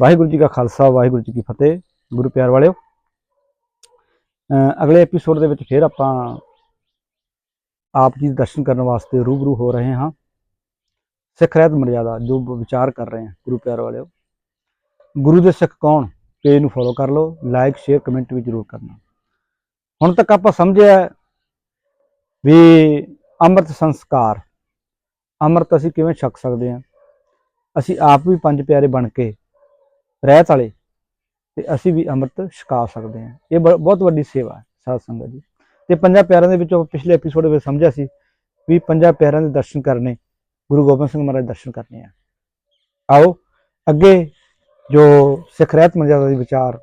ਵਾਹਿਗੁਰੂ ਜੀ ਕਾ ਖਾਲਸਾ, ਵਾਹਿਗੁਰੂ ਜੀ ਕੀ ਫਤਿਹ। ਗੁਰੂ ਪਿਆਰ ਵਾਲਿਓ ਅਗਲੇ ਐਪੀਸੋਡ ਦੇ ਵਿੱਚ ਫਿਰ ਆਪਾਂ ਆਪ ਜੀ ਦੇ ਦਰਸ਼ਨ ਕਰਨ ਵਾਸਤੇ ਰੂਬਰੂ ਹੋ ਰਹੇ ਹਾਂ। ਸਿੱਖ ਰਹਿਤ ਮਰਜ਼ਾਦਾ, ਜੋ ਵਿਚਾਰ ਕਰ ਰਹੇ ਹਾਂ, ਗੁਰੂ ਪਿਆਰ ਵਾਲਿਓ। ਗੁਰੂ ਦੇ ਸਿੱਖ ਕੌਣ? ਪੇਜ ਨੂੰ ਫੋਲੋ ਕਰ ਲਓ ਲਾਈਕ ਸ਼ੇਅਰ ਕਮੈਂਟ ਵੀ ਜ਼ਰੂਰ ਕਰਨਾ। ਹੁਣ ਤੱਕ ਆਪਾਂ ਸਮਝਿਆ ਵੀ ਅੰਮ੍ਰਿਤ ਸੰਸਕਾਰ, ਅੰਮ੍ਰਿਤ ਅਸੀਂ ਕਿਵੇਂ ਛਕ ਸਕਦੇ ਹਾਂ? ਅਸੀਂ ਆਪ ਵੀ ਪੰਜ ਪਿਆਰੇ ਬਣ ਕੇ ਰਹਿਤ ਵਾਲੇ ਤੇ ਅਸੀਂ ਵੀ ਅੰਮ੍ਰਿਤ ਛਕਾ ਸਕਦੇ ਹਾਂ। ਇਹ ਬ- ਬਹੁਤ ਵੱਡੀ ਸੇਵਾ ਹੈ, ਸਾਧ ਸੰਗਤ ਜੀ। ਤੇ ਪੰਜਾਂ ਪਿਆਰਿਆਂ ਦੇ ਵਿੱਚੋਂ ਪਿਛਲੇ ਐਪੀਸੋਡ ਵਿੱਚ ਸਮਝਿਆ ਸੀ ਵੀ ਪੰਜਾਂ ਪਿਆਰਿਆਂ ਦੇ ਦਰਸ਼ਨ ਕਰਨੇ, ਗੁਰੂ ਗੋਬਿੰਦ ਸਿੰਘ ਮਹਾਰਾਜ ਦੇ ਦਰਸ਼ਨ ਕਰਨੇ ਆ। ਆਓ, ਅੱਗੇ ਜੋ ਸਿੱਖ ਰਹਿਤ ਮਰਜ਼ਾਦਾ ਦੇ ਵਿਚਾਰ,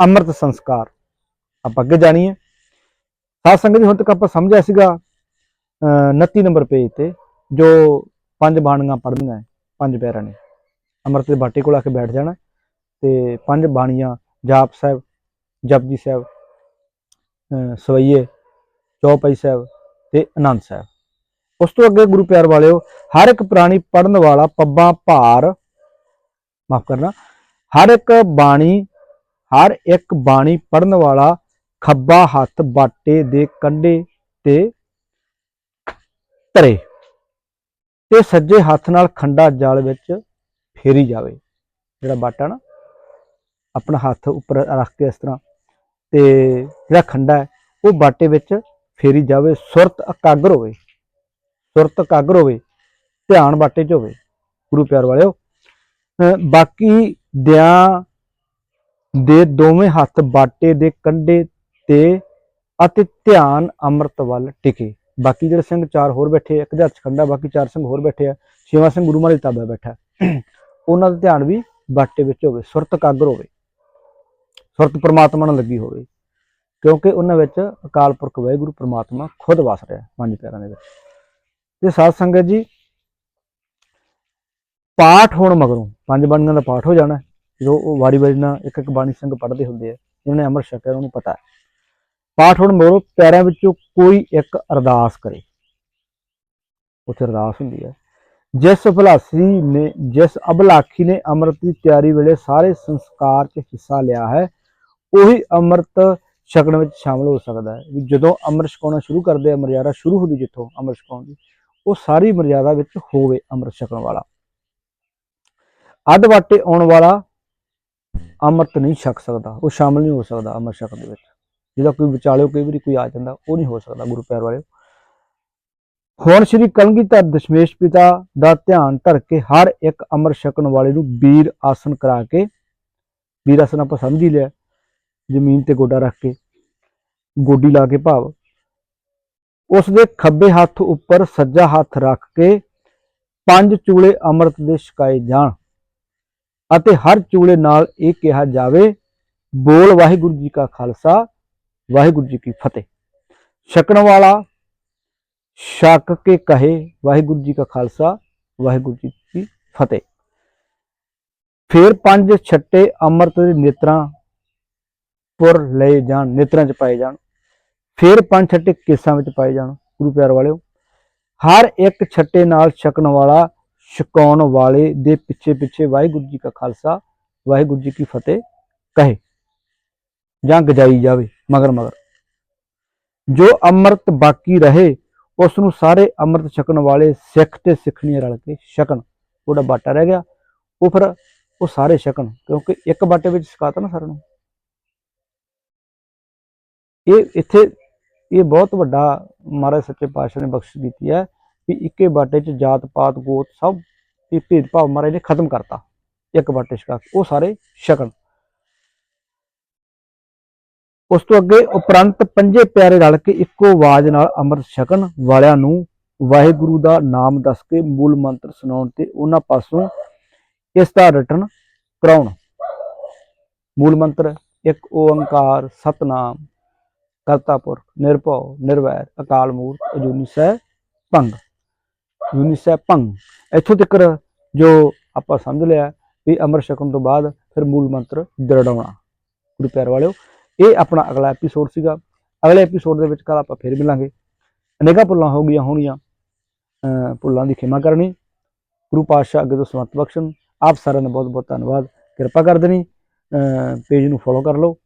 ਅੰਮ੍ਰਿਤ ਸੰਸਕਾਰ, ਆਪਾਂ ਅੱਗੇ ਜਾਣੀਏ ਸਾਧ ਸੰਗਤ ਜੀ, ਹੁਣ ਤੱਕ ਆਪਾਂ ਸਮਝਿਆ ਸੀਗਾ, ਅਹ 29 ਨੰਬਰ ਪੇਜ ਤੇ, ਜੋ ਪੰਜ ਬਾਣੀਆਂ ਪੜ੍ਹਨੀਆਂ ਪੰਜ ਪਿਆਰਿਆਂ ਨੇ। ਅੰਮ੍ਰਿਤ ਦੇ ਬਾਟੇ ਕੋਲ ਆ ਕੇ ਬੈਠ ਜਾਣਾ। ਤੇ ਪੰਜ ਬਾਣੀਆਂ ਜਾਪ ਸਾਹਿਬ, ਜਪਜੀ ਸਾਹਿਬ ਸਵਈਏ, ਚੌਪਈ ਸਾਹਿਬ ਤੇ ਆਨੰਦ ਸਾਹਿਬ। ਉਸ ਤੋਂ ਅੱਗੇ ਗੁਰੂ ਪਿਆਰ ਵਾਲਿਓ, ਹਰ ਇੱਕ ਪ੍ਰਾਣੀ ਪੜਨ ਵਾਲਾ ਪੱਬਾਂ ਭਾਰ, ਮਾਫ ਕਰਨਾ, ਹਰ ਇੱਕ ਬਾਣੀ, ਹਰ ਇੱਕ ਬਾਣੀ ਪੜਨ ਵਾਲਾ ਖੱਬਾ ਹੱਥ ਬਾਟੇ ਦੇ ਕੰਢੇ ਤੇ ਧਰੇ ਤੇ ਸੱਜੇ ਹੱਥ ਨਾਲ ਖੰਡਾ ਜਲ ਵਿੱਚ ਫੇਰੀ ਜਾਵੇ। ਜਿਹੜਾ ਬਾਟਾ ਨਾ ਆਪਣਾ ਹੱਥ ਉੱਪਰ ਰੱਖ ਕੇ ਇਸ ਤਰ੍ਹਾਂ ਤੇ ਜਿਹੜਾ ਖੰਡਾ ਹੈ, ਉਹ ਬਾਟੇ ਵਿੱਚ ਫੇਰੀ ਜਾਵੇ, ਸੁਰਤ ਇਕਾਗਰ ਹੋਵੇ, ਸੁਰਤ ਇਕਾਗਰ ਹੋਵੇ, ਧਿਆਨ ਬਾਟੇ 'ਚ ਹੋਵੇ, ਗੁਰੂ ਪਿਆਰ ਵਾਲਿਓ। ਅਹ ਬਾਕੀ ਦਿਆਂ ਦੇ ਦੋਵੇਂ ਹੱਥ ਬਾਟੇ ਦੇ ਕੰਢੇ ਤੇ ਅਤੇ ਧਿਆਨ ਅੰਮ੍ਰਿਤ ਵੱਲ ਟਿਕੇ। ਬਾਕੀ ਜਿਹੜੇ ਸਿੰਘ ਚਾਰ ਹੋਰ ਬੈਠੇ ਇੱਕ ਦੇ ਹੱਥ ਖੰਡਾ, ਬਾਕੀ ਚਾਰ ਸਿੰਘ ਹੋਰ ਬੈਠੇ ਆ, ਛੇਵਾਂ ਸਿੰਘ ਗੁਰੂ ਮਹਾਰਾਜ ਤਾਬਾ ਬੈਠਾ। ਉਹਨਾਂ ਦਾ ਧਿਆਨ ਵੀ ਬਾਟੇ ਵਿੱਚ ਹੋਵੇ, ਸੁਰਤ ਇਕਾਗਰ ਹੋਵੇ। ਸੁਰਤ ਪ੍ਰਮਾਤਮਾ ਨਾਲ ਲੱਗੀ ਹੋਵੇ। ਕਿਉਂਕਿ ਉਹਨਾਂ ਵਿੱਚ ਅਕਾਲ ਪੁਰਖ ਵਾਹਿਗੁਰੂ ਪ੍ਰਮਾਤਮਾ ਖੁਦ ਵਸ ਰਿਹਾ, ਪੰਜ ਪਿਆਰਿਆਂ ਦੇ ਵਿੱਚ। ਤੇ ਸਾਧ ਸੰਗਤ ਜੀ, ਪਾਠ ਹੋਣ ਮਗਰੋਂ, ਪੰਜ ਬਾਣੀਆਂ ਦਾ ਪਾਠ ਹੋ ਜਾਣਾ ਹੈ। ਜਦੋਂ ਉਹ ਵਾਰੀ ਵਾਰੀ ਨਾਲ ਇੱਕ ਇੱਕ ਬਾਣੀ ਸਿੰਘ ਪੜ੍ਹਦੇ ਹੁੰਦੇ ਆ ਜਿਹਨਾਂ ਨੇ ਅੰਮ੍ਰਿਤ ਛਕਿਆ ਉਹਨੂੰ ਪਤਾ ਹੈ। ਪਾਠ ਹੋਣ ਮਗਰੋਂ ਪਿਆਰਿਆਂ ਵਿੱਚੋਂ ਕੋਈ ਇੱਕ ਅਰਦਾਸ ਕਰੇ। ਉੱਥੇ ਅਰਦਾਸ ਹੁੰਦੀ ਹੈ, ਜਿਸ ਅਭਲਾਸੀ ਨੇ, ਜਿਸ ਅਭਲਾਖੀ ਨੇ ਅੰਮ੍ਰਿਤ ਦੀ ਤਿਆਰੀ ਵੇਲੇ ਸਾਰੇ ਸੰਸਕਾਰ 'ਚ ਹਿੱਸਾ ਲਿਆ ਹੈ ਉਹੀ ਅੰਮ੍ਰਿਤ ਛਕਣ ਵਿੱਚ ਸ਼ਾਮਲ ਹੋ ਸਕਦਾ ਹੈ। ਵੀ ਜਦੋਂ ਅੰਮ੍ਰਿਤ ਛਕਾਉਣਾ ਸ਼ੁਰੂ ਕਰਦੇ ਆ ਮਰਿਆਦਾ ਸ਼ੁਰੂ ਹੁੰਦੀ ਜਿੱਥੋਂ ਅੰਮ੍ਰਿਤ ਛਕਾਉਣ ਦੀ, ਉਹ ਸਾਰੀ ਮਰਿਆਦਾ ਵਿੱਚ ਹੋਵੇ ਅੰਮ੍ਰਿਤ ਛਕਣ ਵਾਲਾ। ਅੱਧ ਵਾਟੇ ਆਉਣ ਵਾਲਾ ਅੰਮ੍ਰਿਤ ਨਹੀਂ ਛਕ ਸਕਦਾ। ਉਹ ਸ਼ਾਮਲ ਨਹੀਂ ਹੋ ਸਕਦਾ ਅੰਮ੍ਰਿਤ ਛਕਣ ਦੇ ਵਿੱਚ। ਜਿਹਦਾ ਕੋਈ ਵਿਚਾਲਿਓ ਕਈ ਵਾਰੀ ਕੋਈ ਆ ਜਾਂਦਾ, ਉਹ ਨਹੀਂ ਹੋ ਸਕਦਾ ਗੁਰੂ ਪਿਆਰ ਵਾਲਿਓ। ਹੁਣ ਸ੍ਰੀ ਕਲਗੀਧਰ ਦਸ਼ਮੇਸ਼ ਪਿਤਾ ਦਾ ਧਿਆਨ ਧਰ ਕੇ ਹਰ ਇੱਕ ਅਮਰ ਛਕਣ ਵਾਲੇ ਨੂੰ ਵੀਰ ਆਸਨ ਕਰਾ ਕੇ, ਵੀਰ ਆਸਨ ਆਪਾਂ ਸਮਝ ਹੀ ਲਿਆ। ਜ਼ਮੀਨ ਤੇ ਗੋਡਾ ਰੱਖ ਕੇ ਗੋਡੀ ਲਾ ਕੇ ਭਾਵ। ਉਸ ਦੇ ਖੱਬੇ ਹੱਥ ਉੱਪਰ ਸੱਜਾ ਹੱਥ ਰੱਖ ਕੇ ਪੰਜ ਚੂਲੇ ਅੰਮ੍ਰਿਤ ਦੇ ਛਕਾਏ ਜਾਣ ਅਤੇ ਹਰ ਚੂਲੇ ਨਾਲ ਇਹ ਕਿਹਾ ਜਾਵੇ, ਬੋਲ ਵਾਹਿਗੁਰੂ ਜੀ ਕਾ ਖਾਲਸਾ, ਵਾਹਿਗੁਰੂ ਜੀ ਕੀ ਫਤਿਹ। ਛਕਣ ਵਾਲਾ ਛਕ ਕੇ ਕਹੇ, ਵਾਹਿਗੁਰੂ ਜੀ ਕਾ ਖਾਲਸਾ, ਵਾਹਿਗੁਰੂ ਜੀ ਕੀ ਫਤਿਹ। ਫਿਰ ਪੰਜ ਛੱਟੇ ਅੰਮ੍ਰਿਤ ਦੇ ਨੇਤਰਾਂ ਪੁਰ ਲਏ ਜਾਣ, ਨੇਤਰਾਂ 'ਚ ਪਾਏ ਜਾਣ, ਫਿਰ ਪੰਜ ਛੱਟੇ ਕੇਸਾਂ ਵਿੱਚ ਪਾਏ ਜਾਣ, ਗੁਰੂ ਪਿਆਰ ਵਾਲਿਓ। ਹਰ ਇੱਕ ਛੱਟੇ ਨਾਲ ਛਕਣ ਵਾਲਾ ਛਕਾਉਣ ਵਾਲੇ ਦੇ ਪਿੱਛੇ ਪਿੱਛੇ ਵਾਹਿਗੁਰੂ ਜੀ ਕਾ ਖਾਲਸਾ, ਵਾਹਿਗੁਰੂ ਜੀ ਕੀ ਫਤਿਹ ਕਹੇ, ਜਾਂ ਗਜਾਈ ਜਾਵੇ, ਮਗਰ ਮਗਰ। ਜੋ ਅੰਮ੍ਰਿਤ ਬਾਕੀ ਰਹੇ ਉਸ ਨੂੰ ਸਾਰੇ ਅੰਮ੍ਰਿਤ ਛਕਣ ਵਾਲੇ ਸਿੱਖ ਤੇ ਸਿੱਖਣੀਆਂ ਰਲ ਕੇ ਛਕਣ। ਉਹਦਾ ਬਾਟਾ ਰਹਿ ਗਿਆ, ਉਹ ਫਿਰ ਉਹ ਸਾਰੇ ਛਕਣ, ਕਿਉਂਕਿ ਇੱਕ ਬਾਟੇ ਵਿੱਚ ਛਕਾਤਾ ਨਾ ਸਾਰਿਆਂ ਨੂੰ। ਇਹ ਇੱਥੇ ਇਹ ਬਹੁਤ ਵੱਡਾ ਮਹਾਰਾਜ ਸੱਚੇ ਪਾਤਸ਼ਾਹ ਨੇ ਬਖਸ਼ ਦਿੱਤੀ ਹੈ ਵੀ ਇੱਕੇ ਬਾਟੇ 'ਚ ਜਾਤ ਪਾਤ ਗੋਤ ਸਭ ਇਹ ਭੇਦਭਾਵ ਮਹਾਰਾਜ ਨੇ ਖਤਮ ਕਰਤਾ, ਇੱਕ ਬਾਟੇ ਛਕਾ ਉਹ ਸਾਰੇ ਛਕਣ ਉਸ ਤੋਂ ਅੱਗੇ ਉਪਰੰਤ ਪੰਜੇ ਪਿਆਰੇ ਰਲ ਕੇ ਇੱਕੋ ਆਵਾਜ਼ ਨਾਲ ਅੰਮ੍ਰਿਤ ਛਕਣ ਵਾਲਿਆਂ ਨੂੰ ਵਾਹਿਗੁਰੂ ਦਾ ਨਾਮ ਦੱਸ ਕੇ ਮੂਲ ਮੰਤਰ ਸੁਣਾਉਣ ਤੇ ਉਹਨਾਂ ਪਾਸੋਂ ਇਸ ਦਾ ਰਟਨ ਕਰਾਉਣ। ਮੂਲ ਮੰਤਰ, ਇੱਕ ਓੰਕਾਰ, ਸਤਨਾਮ ਕਰਤਾ ਪੁਰਖ ਨਿਰਭਉ, ਨਿਰਵੈਰ, ਅਕਾਲ ਮੂਰਤ ਅਜੂਨੀ ਸਹਿ ਭੰਗ। ਅਜੂਨੀ ਸਹਿ ਭੰਗ। ਇੱਥੋਂ ਤੱਕ ਜੋ ਆਪਾਂ ਸਮਝ ਲਿਆ ਵੀ ਅੰਮ੍ਰਿਤ ਛਕਣ ਤੋਂ ਬਾਅਦ ਫਿਰ ਮੂਲ ਮੰਤਰ ਦਰੜਾਉਣਾ। ਗੁਰੂ ਪਿਆਰ ਵਾਲਿਓ, ਇਹ ਆਪਣਾ ਅਗਲਾ ਐਪੀਸੋਡ ਸੀਗਾ। ਅਗਲੇ ਐਪੀਸੋਡ ਦੇ ਵਿੱਚ ਕੱਲ ਆਪਾਂ ਫਿਰ ਮਿਲਾਂਗੇ। ਅਨੇਕਾਂ ਭੁੱਲਾਂ ਹੋ ਗਈਆਂ ਹੋਣੀਆਂ। ਭੁੱਲਾਂ ਦੀ ਖਿਮਾ ਕਰਨੀ। ਗੁਰੂ ਪਾਤਸ਼ਾਹ ਅੱਗੇ ਤੋਂ ਸਮਤ ਬਖਸ਼ਣ। ਆਪ ਸਾਰਿਆਂ ਦਾ ਬਹੁਤ ਬਹੁਤ ਧੰਨਵਾਦ। ਕਿਰਪਾ ਕਰ ਦੇਣੀ। ਪੇਜ ਨੂੰ ਫੋਲੋ ਕਰ ਲਓ।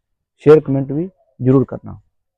ਸ਼ੇਅਰ ਕਮੈਂਟ ਵੀ ਜ਼ਰੂਰ ਕਰਨਾ।